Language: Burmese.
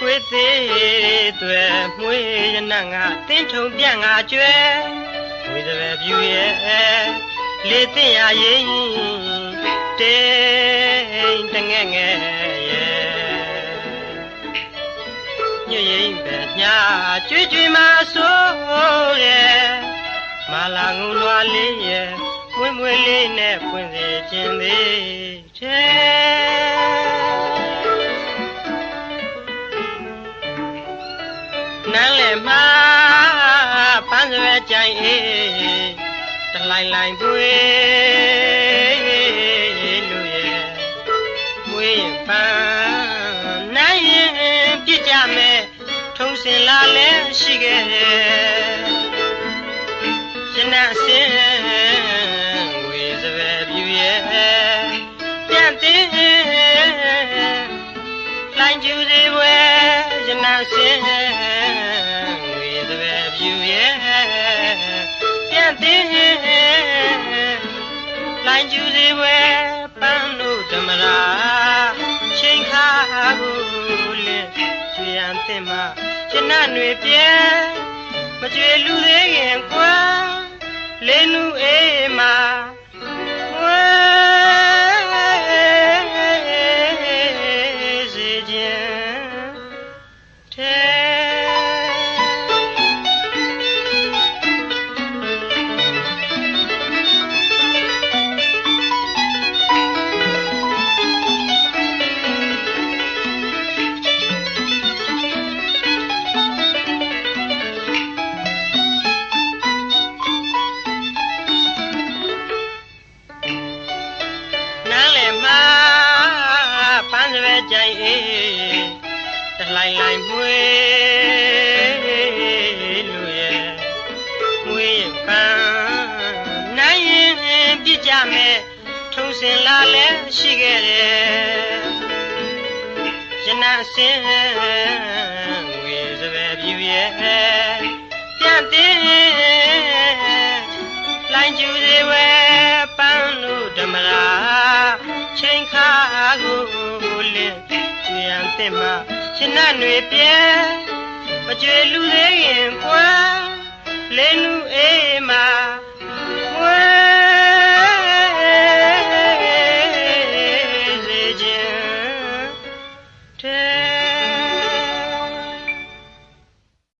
သေးသွဲမွေးရနငါတင်းထုံပြန့်ငါကျွဲဝိသပဲပြူရဲ့လေတင်ရရင်တေးတငဲ့ငဲ့ရဲ့ညရင်ပဲညာကြွကြွမဆိုးရဲ့မလာငူလွားလေးရဲ့မွေးမွေးလေးနဲ့ဖွင့်စေခြင်းသေးချဲ နန်းလေမှာပန်းစွဲကြိုင်အေးတလိုင်လိုင်ပွေလူရဲ့မွေးပန်းနိုင်ရင်ပြစ်ကြမယ်ထုံးစင်လာလဲရှိခဲ့ရှင်နာစင်ဝေစပယ်ပြူရဲ့ပြန်တင်း လိုင်ကျူစီပွဲရှင်နာစင်ဝေစပယ်ပြူရဲ့ပြန်တင်းလိုင်ကျူစီပွဲပန်းတို့ဓမ္မရာချိန်ခါကိုလင်းကျွေရန်တင်မှာရှင်နာຫນွေပြဲမကြွေလူသေးခင်ကွာလေးနူအေး ပန်းစပဲကြိုင်အေးတလိုင်လိုင်မွေလူရဲ့မွေပန်းနိုင်ရင်ပြစ်ကြမယ်ထုံစင်လာလဲရှိခဲ့တယ်ရနအစင်းငွေစပဲပြူရဲ့ပြန်တင်းလိုင်ကျူစီဝဲပန်းလို့ဓမ္မရာချိန်ခါကို လင်းကျွေံတဲ့မှာရှင်နှွေပြဲမကျွေလူသေးရင်ပွားလင်းနူအေးမှာ